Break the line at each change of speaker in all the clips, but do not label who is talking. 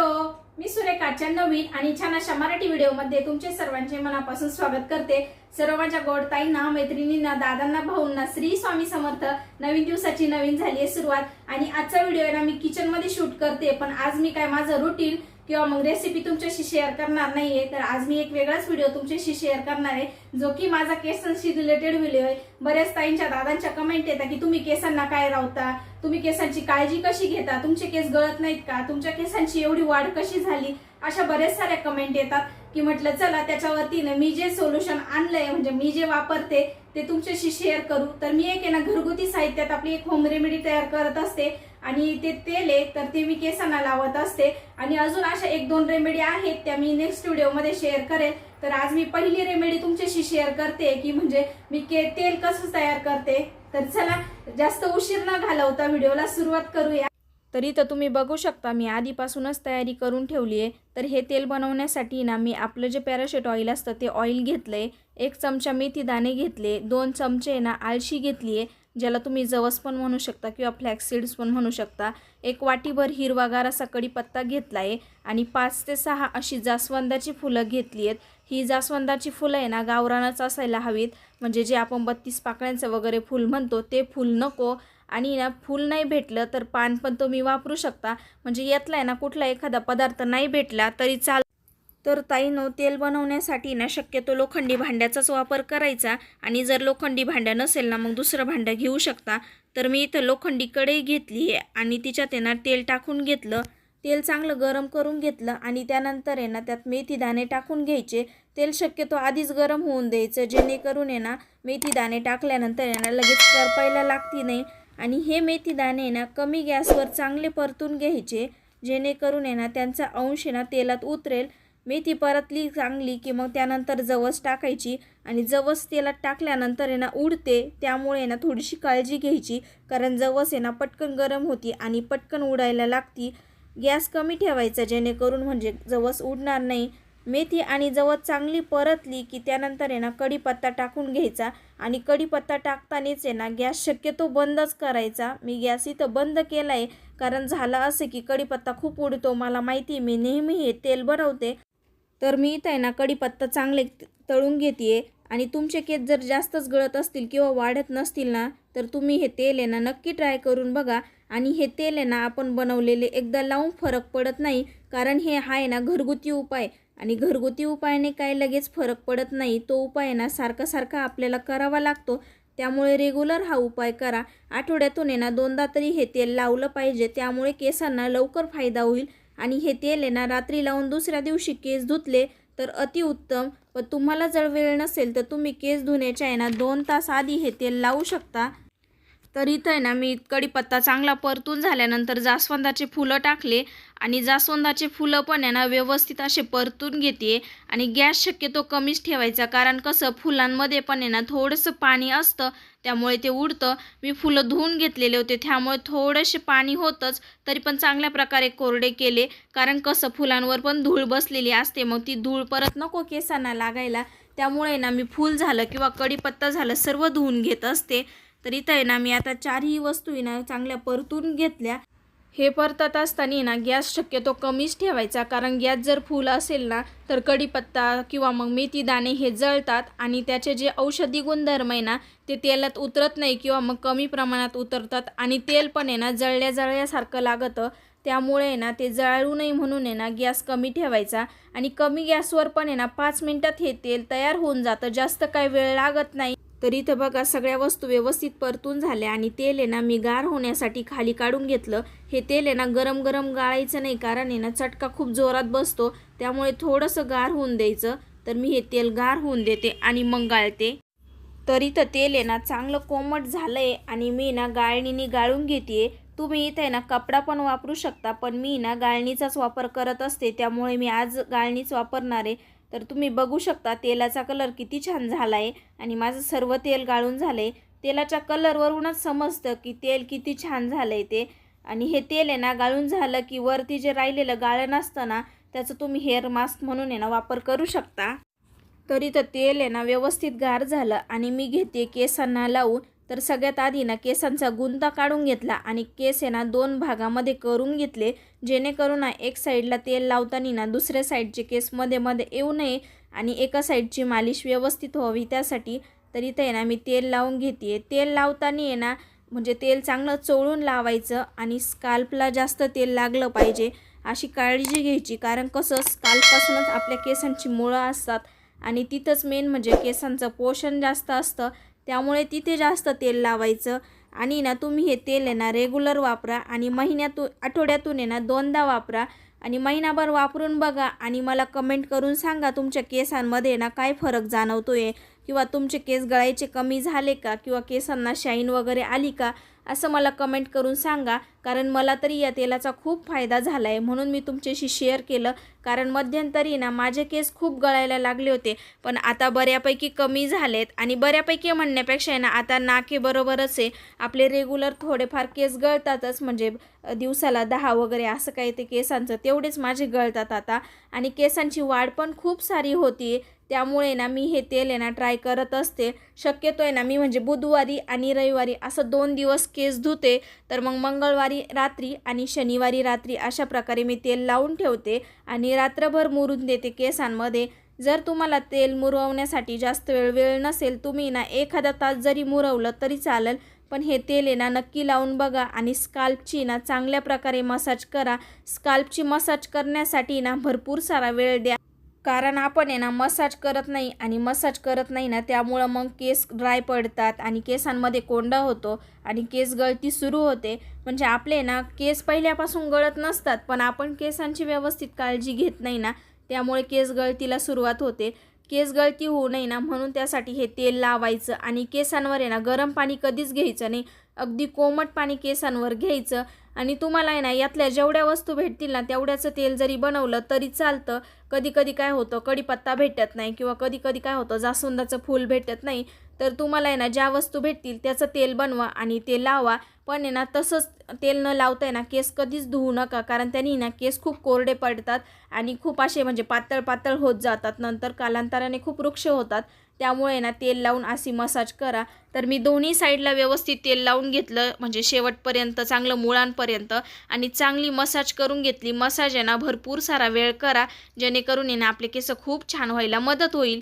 Hello मी सुरेखाच्या नवीन आणि छान अशा मराठी व्हिडिओमध्ये तुमचे सर्वांचे मनापासून स्वागत करते. सर्व माझ्या गोडताईंना मैत्रिणींना दादांना भाऊंना श्री स्वामी समर्थ. नवीन दिवसाची नवीन झाली आहे सुरुवात. आणि आजचा व्हिडिओ ना मी किचनमध्ये शूट करते. पण आज मी काय माझं रुटीन किंवा मग रेसिपी तुमच्याशी शेअर करणार नाहीये तर आज मी एक वेगळाच व्हिडिओ तुमच्याशी शेअर करणार आहे जो की माझा केसांशी रिलेटेड व्हिडिओ आहे. बऱ्याच ताईंच्या दादांच्या कमेंट येतात की तुम्ही केसांना काय रावता? तुम्ही केसांची काळजी कशी घेता? तुमचे केस गळत नाहीत का? तुमच्या केसांची एवढी वाढ कशी झाली? अशा बऱ्याच साऱ्या कमेंट येतात की म्हटलं चला त्याच्यावरती मी जे सोल्युशन आणलंय म्हणजे मी जे वापरते ते तुमच्याशी शेअर करू. तर मी एक आहे ना घरगुती साहित्यात आपली एक होम रेमेडी तयार करत असते. आणि ते तेल आहे तर ते मी केसांना लावत असते. आणि अजून अशा एक दोन रेमेडी आहेत त्या मी नेक्स्ट व्हिडिओमध्ये शेअर करेल. तर आज मी पहिली रेमेडी तुमच्याशी शेअर करते की म्हणजे मी के तेल कसं तयार करते. तर चला जास्त उशीर न घालवता व्हिडिओला सुरुवात करूया. तर इथं तुम्ही बघू शकता मी आधीपासूनच तयारी करून ठेवली आहे. तर हे तेल बनवण्यासाठी ना मी आपलं जे पॅराशूट ऑइल असतं ते ऑइल घेतलं आहे एक चमचा मेथी दाणे घेतले दोन चमचे ना आळशी घेतली आहे ज्याला तुम्ही जवस पण म्हणू शकता किंवा फ्लॅक्सिड्स पण म्हणू शकता. एक वाटीभर हिरवागार असा कढीपत्ता घेतला आहे आणि पाच ते सहा अशी जास्वंदाची फुलं घेतली आहेत. ही जास्वंदाची फुलं आहे ना गावरानच असायला हवीत. म्हणजे जे आपण बत्तीस पाकळ्यांचं वगैरे फुल म्हणतो ते फूल नको. आणि ना फूल नाही भेटलं तर पान पण तुम्ही वापरू शकता. म्हणजे यातला आहे ना कुठला एखादा पदार्थ नाही भेटला तरी चाल तर ताईनो तेल बनवण्यासाठी ना शक्यतो लोखंडी भांड्याचाच वापर करायचा आणि जर लोखंडी भांड्या नसेल ना मग दुसरं भांडं घेऊ शकता. तर मी इथं लोखंडी कढई घेतली आहे आणि तिच्यात आहे ना तेल टाकून घेतलं. तेल चांगलं गरम करून घेतलं आणि त्यानंतर आहे ना त्यात मेथी दाणे टाकून घ्यायचे. तेल शक्यतो आधीच गरम होऊन द्यायचं जेणेकरून आहे ना मेथी दाणे टाकल्यानंतर आहे ना लगेच करपायला लागती नाही. आणि हे मेथी दाणे ना कमी गॅसवर चांगले परतून घ्यायचे जेणेकरून आहे ना त्यांचा अंश आहे ना तेलात उतरेल. मेथी परतली चांगली की मग त्यानंतर जवस टाकायची आणि जवस तेलात टाकल्यानंतर आहे ना उडते. त्यामुळे आहे ना थोडीशी काळजी घ्यायची कारण जवस आहे ना पटकन गरम होती आणि पटकन उडायला लागती. गॅस कमी ठेवायचा जेणेकरून म्हणजे जवस उडणार नाही. मेथी आणि जवस चांगली परतली की त्यानंतर आहे ना कढीपत्ता टाकून घ्यायचा आणि कढीपत्ता टाकतानाच आहे ना गॅस शक्यतो बंदच करायचा. मी गॅस इथं बंद केला आहे कारण झालं असं की कढीपत्ता खूप उडतो. मला माहिती आहे मी नेहमी हे तेल भरवते. तर मी इथं आहे ना कढीपत्ता चांगले तळून घेते आणि तुमचे केस जर जास्तच गळत असतील किंवा वाढत नसतील ना तर तुम्ही हे तेल आहे ना नक्की ट्राय करून बघा. आणि हे तेल आहे ना आपण बनवलेले एकदा लावून फरक पडत नाही. कारण हे आहे ना घरगुती उपाय. आणि घरगुती उपायाने काय लगेच फरक पडत नाही. तो उपाय ना सारखा सारखा आपल्याला करावा लागतो. त्यामुळे रेग्युलर हा उपाय करा. आठवड्यातून आहे ना दोनदा तरी हे तेल लावलं पाहिजे. त्यामुळे केसांना लवकर फायदा होईल. आणि हे तेल आहे ना रात्री लावून दुसऱ्या दिवशी केस धुतले तर अतिउत्तम व तुम्हाला जर वेळ नसेल तर तुम्ही केस धुण्याच्या आहे ना दोन तास आधी हे तेल लावू शकता. तर इथं आहे ना मी कढीपत्ता चांगला परतून झाल्यानंतर जास्वंदाचे फुलं टाकले आणि जास्वंदाचे फुलं पण आहे ना व्यवस्थित असे परतून घेते आणि गॅस शक्यतो कमीच ठेवायचा. कारण कसं फुलांमध्ये पण आहे ना थोडंसं पाणी असतं त्यामुळे ते उडतं. मी फुलं धुवून घेतलेले होते त्यामुळे थोडेसे पाणी होतंच तरी पण चांगल्या प्रकारे कोरडे केले. कारण कसं फुलांवर पण धूळ बसलेली असते मग ती धूळ परत नको केसांना लागायला. त्यामुळे ना मी फूल झालं किंवा कढीपत्ता झालं सर्व धुवून घेत असते. तर इथं आहे ना मी आता चारही वस्तू आहे ना चांगल्या परतून घेतल्या. हे परतत असताना ना गॅस शक्यतो कमीच ठेवायचा. कारण गॅस जर फुल असेल ना तर कढीपत्ता किंवा मग मेथी दाणे हे जळतात आणि त्याचे जे औषधी गुणधर्म आहे ना ते तेलात उतरत नाही किंवा मग कमी प्रमाणात उतरतात. आणि तेल पण आहे ना जळल्या जळल्यासारखं लागतं. त्यामुळे आहे ना ते जळू नये म्हणून आहे ना गॅस कमी ठेवायचा. आणि कमी गॅसवर पण आहे ना पाच मिनटात हे तेल तयार होऊन जातं. जास्त काही वेळ लागत नाही. तर इथं बघा सगळ्या वस्तू व्यवस्थित परतून झाल्या आणि तेल आहे ना मी गार होण्यासाठी खाली काढून घेतलं. हे तेल आहे ना गरम गरम गाळायचं नाही कारण आहे ना चटका खूप जोरात बसतो. त्यामुळे थोडंसं गार होऊन द्यायचं. तर मी हे तेल गार होऊन देते आणि मग गाळते. तर इथं तेल आहे ना चांगलं कोमट झालं आहे आणि मी ना गाळणीने गाळून घेते तुम्ही इथे ना कपडा पण वापरू शकता पण मी ना गाळणीचाच वापर करत असते. त्यामुळे मी आज गाळणीच वापरणार आहे. तर तुम्ही बघू शकता तेलाचा कलर किती छान झाला आहे आणि माझं सर्व तेल गाळून झालं आहे तेलाच्या कलरवरूनच समजतं की तेल किती छान झालं आहे ते. आणि हे तेल आहे ना गाळून झालं की वरती जे राहिलेलं गाळण असतं ना त्याचं तुम्ही हेअर मास्क म्हणून आहे ना वापर करू शकता. तरी तर तेल आहे ना व्यवस्थित गार झालं आणि मी घेते केसांना लावून. तर सगळ्यात आधी ना केसांचा गुंता काढून घेतला आणि केस आहे ना दोन भागामध्ये करून घेतले जेणेकरून ना एक साईडला तेल लावताना ना दुसऱ्या साईडचे केस मध्ये मध्ये येऊ नये आणि एका साईडची मालिश व्यवस्थित व्हावी. त्यासाठी तर इथे आहे ना मी तेल लावून घेते तेल लावताना आहे ना म्हणजे तेल चांगलं चोळून लावायचं आणि स्काल्पला जास्त तेल लागलं पाहिजे अशी काळजी घ्यायची. कारण कसं स्काल्पपासूनच आपल्या केसांची मुळं असतात आणि तिथंच मेन म्हणजे केसांचं पोषण जास्त असतं. त्यामुळे तिथे जास्त तेल लावायचं. आणि ना तुम्ही हे तेल आहे ना रेग्युलर वापरा. आणि महिन्यातून आठवड्यातून आहे ना दोनदा वापरा. आणि महिनाभर वापरून बघा. आणि मला कमेंट करून सांगा तुमच्या केसांमध्ये ना काय फरक जाणवतो आहे किंवा तुमचे केस गळायचे कमी झाले का? किंवा केसांना शाईन वगैरे आली का? असं मला कमेंट करून सांगा. कारण मला तरी या तेलाचा खूप फायदा झाला आहे म्हणून मी तुमच्याशी शेअर केलं. कारण मध्यंतरी ना माझे केस खूप गळायला लागले होते. पण आता बऱ्यापैकी कमी झालेत. आणि बऱ्यापैकी म्हणण्यापेक्षा आहे ना आता नाकेबरोबरच आहे. आपले रेग्युलर थोडेफार केस गळतातच. म्हणजे दिवसाला दहा वगैरे असं काही ते केसांचं तेवढेच माझे गळतात आता. आणि केसांची वाढ पण खूप सारी होती त्यामुळे ना मी हे तेल आहे ना ट्राय करत असते. शक्यतो आहे ना मी म्हणजे बुधवारी आणि रविवारी असं दोन दिवस केस धुते. तर मग मंगळवारी रात्री आणि शनिवारी रात्री अशा प्रकारे मी तेल लावून ठेवते आणि रात्रभर मुरून देते केसांमध्ये. जर तुम्हाला तेल मुरवण्यासाठी जास्त वेळ वेळ नसेल तुम्ही ना एखादा तास जरी मुरवलं तरी चालेल. पण हे तेल आहे ना नक्की लावून बघा आणि स्काल्पची ना चांगल्या प्रकारे मसाज करा. स्काल्पची मसाज करण्यासाठी ना भरपूर सारा वेळ द्या. कारण आपण आहे ना मसाज करत नाही आणि मसाज करत नाही ना त्यामुळं मग केस ड्राय पडतात आणि केसांमध्ये कोंडा होतो आणि केस गळती सुरू होते. म्हणजे आपले ना केस पहिल्यापासून गळत नसतात पण आपण केसांची व्यवस्थित काळजी घेत नाही ना त्यामुळे केस गळतीला सुरुवात होते. केस गळती होऊ नये ना म्हणून त्यासाठी हे तेल लावायचं आणि केसांवर आहे ना गरम पाणी कधीच घ्यायचं नाही. अगदी कोमट पाणी केसांवर घ्यायचं आणि तुम्हाला आहे ना यातल्या जेवढ्या वस्तू भेटतील ना तेवढ्याचं तेल जरी बनवलं तरी चालतं. कधी कधी काय होतं कढीपत्ता भेटत नाही किंवा कधी कधी काय होतं जास्वंदाचं फूल भेटत नाही. तर तुम्हाला आहे ना ज्या वस्तू भेटतील त्याचं तेल बनवा आणि ते लावा. पण आहे ना तसंच तेल न लावता आहे ना केस कधीच धुवू नका. कारण त्यांनी ना केस खूप कोरडे पडतात आणि खूप असे म्हणजे पातळ पातळ होत जातात. नंतर कालांतराने खूप वृक्ष होतात. त्यामुळे ना तेल लावून अशी मसाज करा. तर मी दोन्ही साईडला व्यवस्थित तेल लावून घेतलं म्हणजे शेवटपर्यंत चांगलं मुळांपर्यंत. आणि चांगली मसाज करून घेतली. मसाज आहे ना भरपूर सारा वेळ करा. जेणेकरून आहे ना आपले केस खूप छान व्हायला मदत होईल.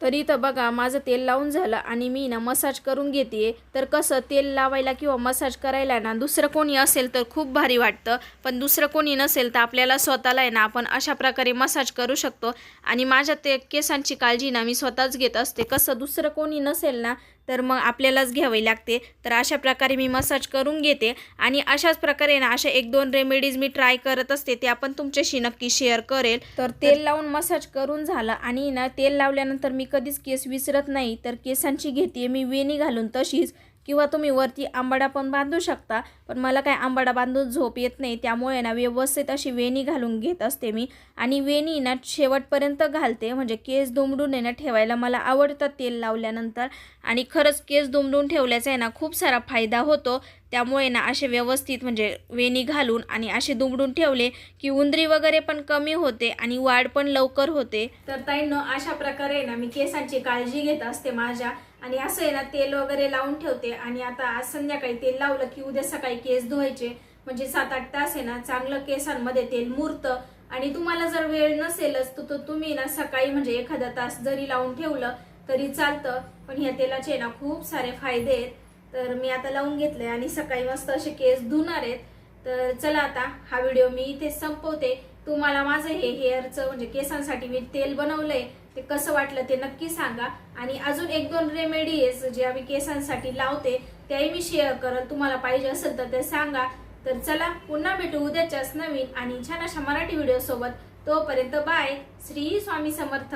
तरी तर बघा माझं तेल लावून झालं आणि मी ना मसाज करून घेते तर कसं तेल लावायला किंवा मसाज करायला ना दुसरं कोणी असेल तर खूप भारी वाटतं. पण दुसरं कोणी नसेल तर आपल्याला स्वतःला आहे ना आपण अशा प्रकारे मसाज करू शकतो. आणि माझ्या ते केसांची काळजी ना मी स्वतःच घेत असते. कसं दुसरं कोणी नसेल ना तर मग आपल्यालाच घ्यावी लागते. तर अशा प्रकारे मी मसाज करून घेते. आणि अशाच प्रकारे ना अशा एक दोन रेमेडीज मी ट्राय करत असते ते आपण तुमच्याशी नक्की शेअर करेल. तर तेल लावून मसाज करून झालं. आणि ना तेल लावल्यानंतर मी कधीच केस विसरत नाही तर केसांची घेते मी वेणी घालून तशीच. किंवा तुम्ही वरती आंबाडा पण बांधू शकता पण मला काय आंबाडा बांधून झोप येत नाही त्यामुळे ना व्यवस्थित अशी वेणी घालून घेत असते मी. आणि वेणी ना शेवटपर्यंत घालते म्हणजे केस दुमडून आहे ना ठेवायला मला आवडतं तेल लावल्यानंतर. आणि खरंच केस दुमडून ठेवल्याचा आहे ना खूप सारा फायदा होतो त्यामुळे ना असे व्यवस्थित म्हणजे वेणी घालून आणि असे दुमडून ठेवले की उंदरी वगैरे पण कमी होते आणि वाढ पण लवकर होते. तर ताईंनो अशा प्रकारे ना मी केसांची काळजी घेत असते माझ्या. आणि असं आहे ना तेल वगैरे लावून ठेवते. आणि आता आज संध्याकाळी तेल लावलं की उद्या सकाळी केस धुवायचे. म्हणजे सात आठ तास आहे ना चांगलं केसांमध्ये तेल मुरतं. आणि तुम्हाला जर वेळ नसेलच तर तो तुम्ही ना सकाळी म्हणजे एखादा तास जरी लावून ठेवलं तरी चालतं. पण ह्या तेलाचे ना खूप सारे फायदे आहेत. तर मी आता लावून घेतले आणि सकाळी मस्त असे केस धुणार आहेत. तर चला आता हा व्हिडिओ मी इथे संपवते. तुम्हाला माझं हे हेअरचं म्हणजे केसांसाठी मी तेल बनवलंय ते कसं वाटलं ते नक्की सांगा. आणि अजून एक दोन रेमेडीज जे आम्ही केसांसाठी लावते त्याही मी शेअर करल. तुम्हाला पाहिजे असेल तर ते सांगा. तर चला पुन्हा भेटू उद्याच्याच नवीन आणि छान अशा मराठी व्हिडिओ सोबत. तोपर्यंत बाय श्री स्वामी समर्थ.